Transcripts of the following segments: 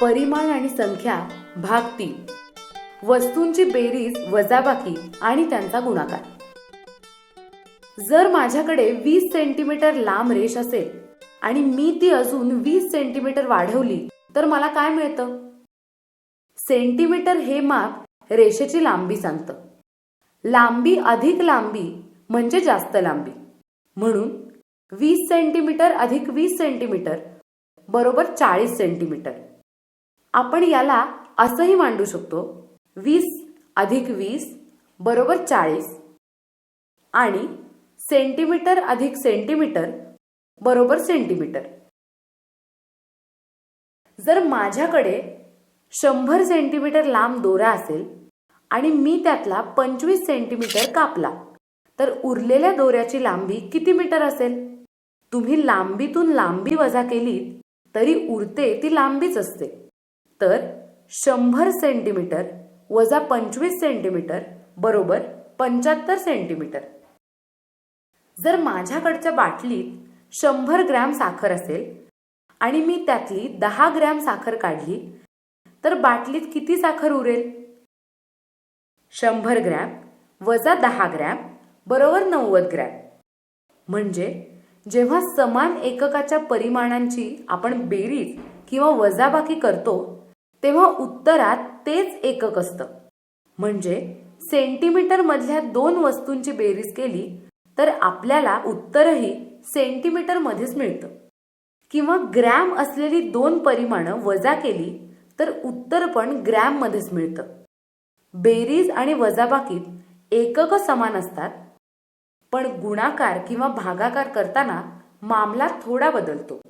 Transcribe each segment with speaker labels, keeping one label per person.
Speaker 1: परिमाण आणि संख्या भाग तीन. वस्तूंची बेरीज वजाबाकी आणि त्यांचा गुणाकार. जर माझ्याकडे वीस सेंटीमीटर लांब रेष असेल आणि मी ती अजून वीस सेंटीमीटर वाढवली तर मला काय मिळतं? सेंटीमीटर हे माप रेषेची लांबी सांगतं. लांबी अधिक लांबी म्हणजे जास्त लांबी. म्हणून वीस सेंटीमीटर अधिक वीस सेंटीमीटर बरोबर चाळीस सेंटीमीटर. आपण याला असंही मांडू शकतो. वीस अधिक वीस बरोबर चाळीस. आणि सेंटीमीटर अधिक सेंटीमीटर बरोबर सेंटीमीटर. जर माझ्याकडे शंभर सेंटीमीटर लांब दोरा असेल आणि मी त्यातला पंचवीस सेंटीमीटर कापला तर उरलेल्या दोऱ्याची लांबी किती मीटर असेल? तुम्ही लांबीतून लांबी वजा केली तरी उरते ती लांबीच असते. तर शंभर सेंटीमीटर वजा पंचवीस सेंटीमीटर बरोबर पंच्याहत्तर सेंटीमीटर. जर माझ्याकडच्या बाटलीत शंभर ग्रॅम साखर असेल आणि मी त्यातली दहा ग्रॅम साखर काढली तर बाटलीत किती साखर उरेल? शंभर ग्रॅम वजा दहा ग्रॅम बरोबर नव्वद ग्रॅम. म्हणजे जेव्हा समान एककाच्या परिमाणांची आपण बेरीज किंवा वजाबाकी करतो तेव्हा उत्तरात तेच एकक असतं. म्हणजे सेंटीमीटर मधल्या दोन वस्तूंची बेरीज केली तर आपल्याला उत्तरही सेंटीमीटर मध्येच मिळतं. किंवा ग्रॅम असलेली दोन परिमाणं वजा केली तर उत्तर पण ग्रॅम मध्येच मिळतं. बेरीज आणि वजाबाकीत एकक समान असतात पण गुणाकार किंवा भागाकार करताना मामला थोडा बदलतो.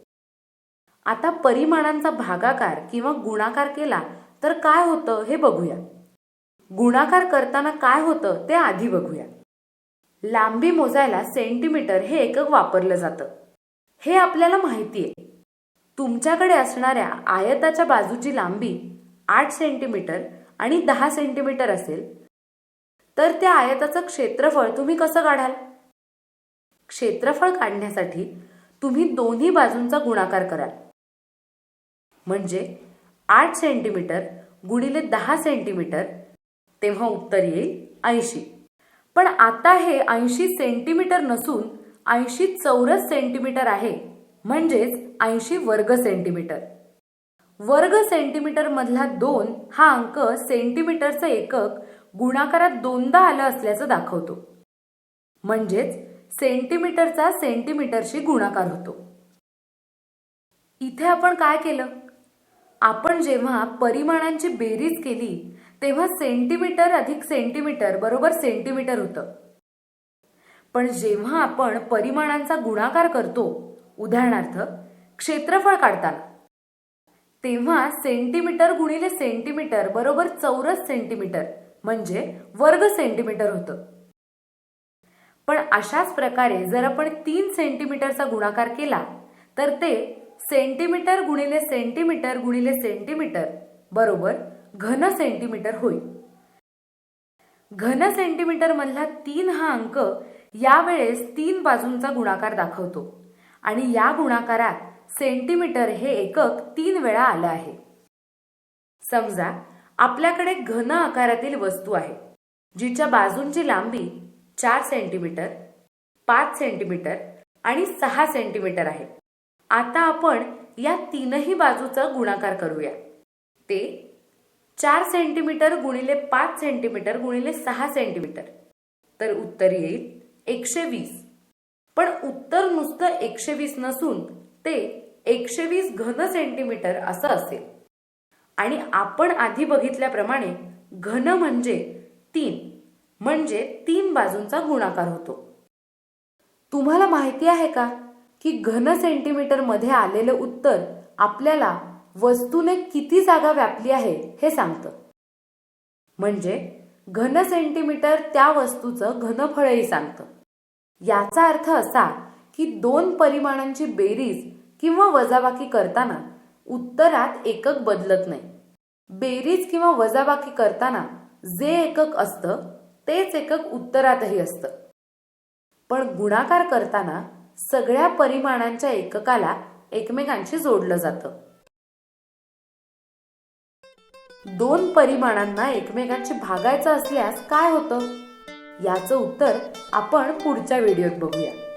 Speaker 1: आता परिमाणांचा भागाकार किंवा गुणाकार केला तर काय होतं हे बघूया. गुणाकार करताना काय होतं ते आधी बघूया. लांबी मोजायला सेंटीमीटर हे एकक वापरलं जातं. हे आपल्याला माहिती आहे तुमच्याकडे असणाऱ्या आयताच्या बाजूची लांबी आठ सेंटीमीटर आणि दहा सेंटीमीटर असेल. तर त्या आयताचं क्षेत्रफळ तुम्ही कसं काढाल? क्षेत्रफळ काढण्यासाठी तुम्ही दोन्ही बाजूंचा गुणाकार कराल. म्हणजे आठ सेंटीमीटर गुणिले दहा सेंटीमीटर तेव्हा उत्तर येईल ऐंशी. पण आता हे ऐंशी सेंटीमीटर नसून ऐंशी चौरस सेंटीमीटर आहे म्हणजेच ऐंशी वर्ग सेंटीमीटर. वर्ग सेंटीमीटर मधला दोन हा अंक सेंटीमीटरचं एकक गुणाकारात दोनदा आलं असल्याचं दाखवतो. म्हणजेच सेंटीमीटरचा सेंटीमीटरशी गुणाकार होतो. इथे आपण काय केलं? आपण जेव्हा परिमाणांची बेरीज केली तेव्हा सेंटीमीटर अधिक सेंटीमीटर बरोबर सेंटीमीटर होतं. पण जेव्हा आपण परिमाणांचा गुणाकार करतो उदाहरणार्थ क्षेत्रफळ काढताना तेव्हा सेंटीमीटर गुणिले सेंटीमीटर बरोबर चौरस सेंटीमीटर म्हणजे वर्ग सेंटीमीटर होतं. पण अशाच प्रकारे जर आपण तीन सेंटीमीटरचा गुणाकार केला तर ते सेंटीमीटर गुणिले सेंटीमीटर गुणिले सेंटीमीटर बरोबर घन सेंटीमीटर होईल. घन सेंटीमीटर मधला तीन हा अंक यावेळेस तीन बाजूंचा गुणाकार दाखवतो. आणि या गुणाकारात सेंटीमीटर हे एकक तीन वेळा आलं आहे. समजा आपल्याकडे घन आकारातील वस्तू आहे जिच्या बाजूंची लांबी चार सेंटीमीटर पाच सेंटीमीटर आणि सहा सेंटीमीटर आहे. आता आपण या तीनही बाजूचा गुणाकार करूया. ते चार सेंटीमीटर गुणिले पाच सेंटीमीटर गुणिले सहा सेंटीमीटर. तर उत्तर येईल एकशे वीस. पण उत्तर नुसतं एकशे वीस नसून ते एकशे वीस घन सेंटीमीटर असं असेल. आणि आपण आधी बघितल्याप्रमाणे घन म्हणजे तीन म्हणजे तीन बाजूंचा गुणाकार होतो. तुम्हाला माहिती आहे का? की घन सेंटीमीटरमध्ये आलेलं उत्तर आपल्याला वस्तूने किती जागा व्यापली आहे हे सांगतं. म्हणजे घन सेंटीमीटर त्या वस्तूचं घनफळही सांगतं. याचा अर्थ असा की दोन परिमाणांची बेरीज किंवा वजाबाकी करताना उत्तरात एकक बदलत नाही. बेरीज किंवा वजाबाकी करताना जे एकक असतं तेच एकक उत्तरातही असतं. पण गुणाकार करताना सगळ्या परिमाणांच्या एककाला एकमेकांशी जोडलं जातं. दोन परिमाणांना एकमेकांशी भागायचं असल्यास काय होतं? याचं उत्तर आपण पुढच्या व्हिडिओत बघूया.